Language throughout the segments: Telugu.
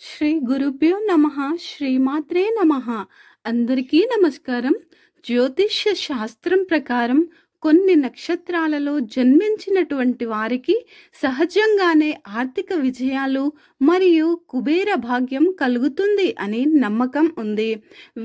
శ్రీ గురుభ్యో నమ శ్రీమాత్రే నమ. అందరికీ నమస్కారం. జ్యోతిష్య శాస్త్రం ప్రకారం కొన్ని నక్షత్రాలలో జన్మించినటువంటి వారికి సహజంగానే ఆర్థిక విజయాలు మరియు కుబేర భాగ్యం కలుగుతుంది అని నమ్మకం ఉంది.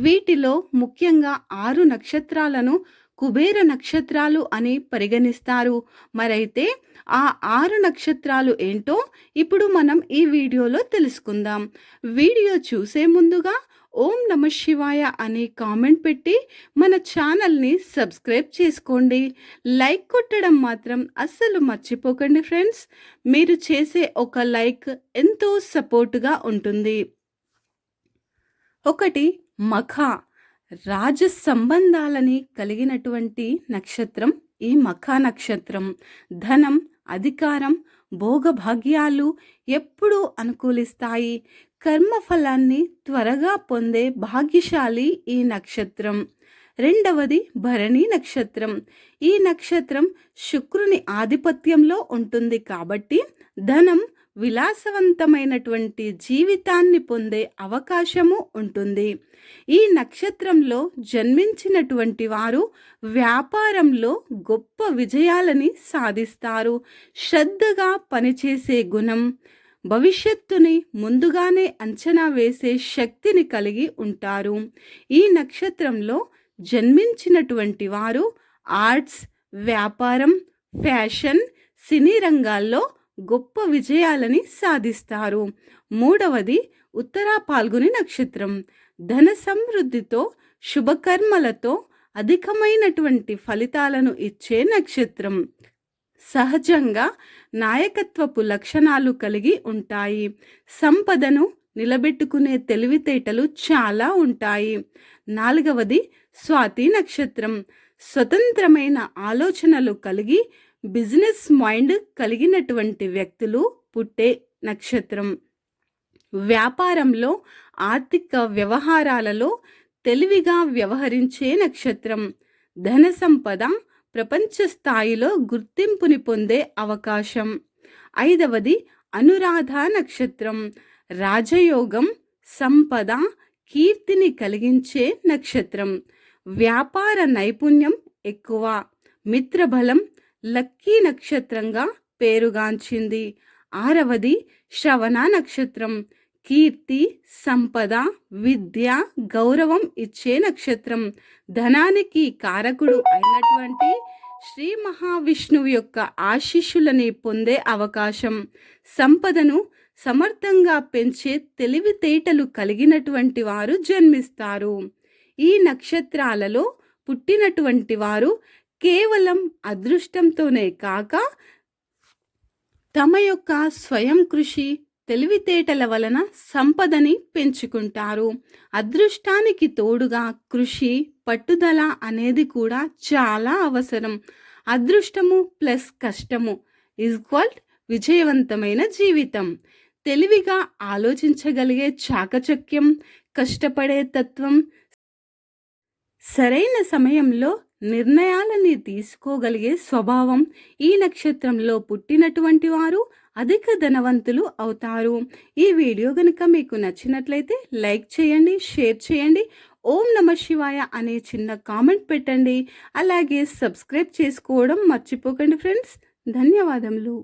వీటిలో ముఖ్యంగా ఆరు నక్షత్రాలను కుబేర నక్షత్రాలు అని పరిగణిస్తారు. మరైతే ఆ ఆరు నక్షత్రాలు ఏంటో ఇప్పుడు మనం ఈ వీడియోలో తెలుసుకుందాం. వీడియో చూసే ముందుగా ఓం నమ శివాయ అని కామెంట్ పెట్టి మన ఛానల్ని సబ్స్క్రైబ్ చేసుకోండి. లైక్ కొట్టడం మాత్రం అస్సలు మర్చిపోకండి ఫ్రెండ్స్. మీరు చేసే ఒక లైక్ ఎంతో సపోర్టుగా ఉంటుంది. ఒకటి మఖ. రాజ సంబంధాలని కలిగినటువంటి నక్షత్రం ఈ మఖా నక్షత్రం. ధనం అధికారం భోగభాగ్యాలు ఎప్పుడూ అనుకూలిస్తాయి. కర్మఫలాన్ని త్వరగా పొందే భాగ్యశాలి ఈ నక్షత్రం. రెండవది భరణి నక్షత్రం. ఈ నక్షత్రం శుక్రుని ఆధిపత్యంలో ఉంటుంది కాబట్టి ధనం విలాసవంతమైనటువంటి జీవితాన్ని పొందే అవకాశము ఉంటుంది. ఈ నక్షత్రంలో జన్మించినటువంటి వారు వ్యాపారంలో గొప్ప విజయాలని సాధిస్తారు. శ్రద్ధగా పనిచేసే గుణం భవిష్యత్తుని ముందుగానే అంచనా వేసే శక్తిని కలిగి ఉంటారు. ఈ నక్షత్రంలో జన్మించినటువంటి వారు ఆర్ట్స్ వ్యాపారం ఫ్యాషన్ సినీ రంగాల్లో గొప్ప విజయాలని సాధిస్తారు. మూడవది ఉత్తరా పాల్గొని నక్షత్రం. ధన సమృద్ధితో శుభకర్మలతో అధికమైనటువంటి ఫలితాలను ఇచ్చే నక్షత్రం. సహజంగా నాయకత్వపు లక్షణాలు కలిగి ఉంటాయి. సంపదను నిలబెట్టుకునే తెలివితేటలు చాలా ఉంటాయి. నాలుగవది స్వాతి నక్షత్రం. స్వతంత్రమైన ఆలోచనలు కలిగి బిజినెస్ మైండ్ కలిగినటువంటి వ్యక్తులు పుట్టే నక్షత్రం. వ్యాపారంలో ఆర్థిక వ్యవహారాలలో తెలివిగా వ్యవహరించే నక్షత్రం. ధన సంపద ప్రపంచ స్థాయిలో గుర్తింపుని పొందే అవకాశం. ఐదవది అనురాధ నక్షత్రం. రాజయోగం సంపద కీర్తిని కలిగించే నక్షత్రం. వ్యాపార నైపుణ్యం ఎక్కువ. మిత్రబలం లక్కీ నక్షత్రంగా పేరుగాంచింది. ఆరవది శ్రవణ నక్షత్రం. కీర్తి సంపద విద్య గౌరవం ఇచ్చే నక్షత్రం. ధనానికి కారకుడు అయినటువంటి శ్రీ మహావిష్ణువు యొక్క ఆశీస్సులని పొందే అవకాశం. సంపదను సమర్థంగా పెంచే తెలివితేటలు కలిగినటువంటి వారు జన్మిస్తారు. ఈ నక్షత్రాలలో పుట్టినటువంటి వారు కేవలం అదృష్టంతోనే కాక తమ యొక్క స్వయం కృషి తెలివితేటల వలన సంపదని పెంచుకుంటారు. అదృష్టానికి తోడుగా కృషి పట్టుదల అనేది కూడా చాలా అవసరం. అదృష్టము ప్లస్ కష్టము ఈక్వల్ విజయవంతమైన జీవితం. తెలివిగా ఆలోచించగలిగే చాకచక్యం కష్టపడే తత్వం సరైన సమయంలో నిర్ణయాలని తీసుకోగలిగే స్వభావం ఈ నక్షత్రంలో పుట్టినటువంటి వారు అధిక ధనవంతులు అవుతారు. ఈ వీడియో కనుక మీకు నచ్చినట్లయితే లైక్ చేయండి షేర్ చేయండి ఓం నమ శివాయ అనే చిన్న కామెంట్ పెట్టండి. అలాగే సబ్స్క్రైబ్ చేసుకోవడం మర్చిపోకండి ఫ్రెండ్స్. ధన్యవాదములు.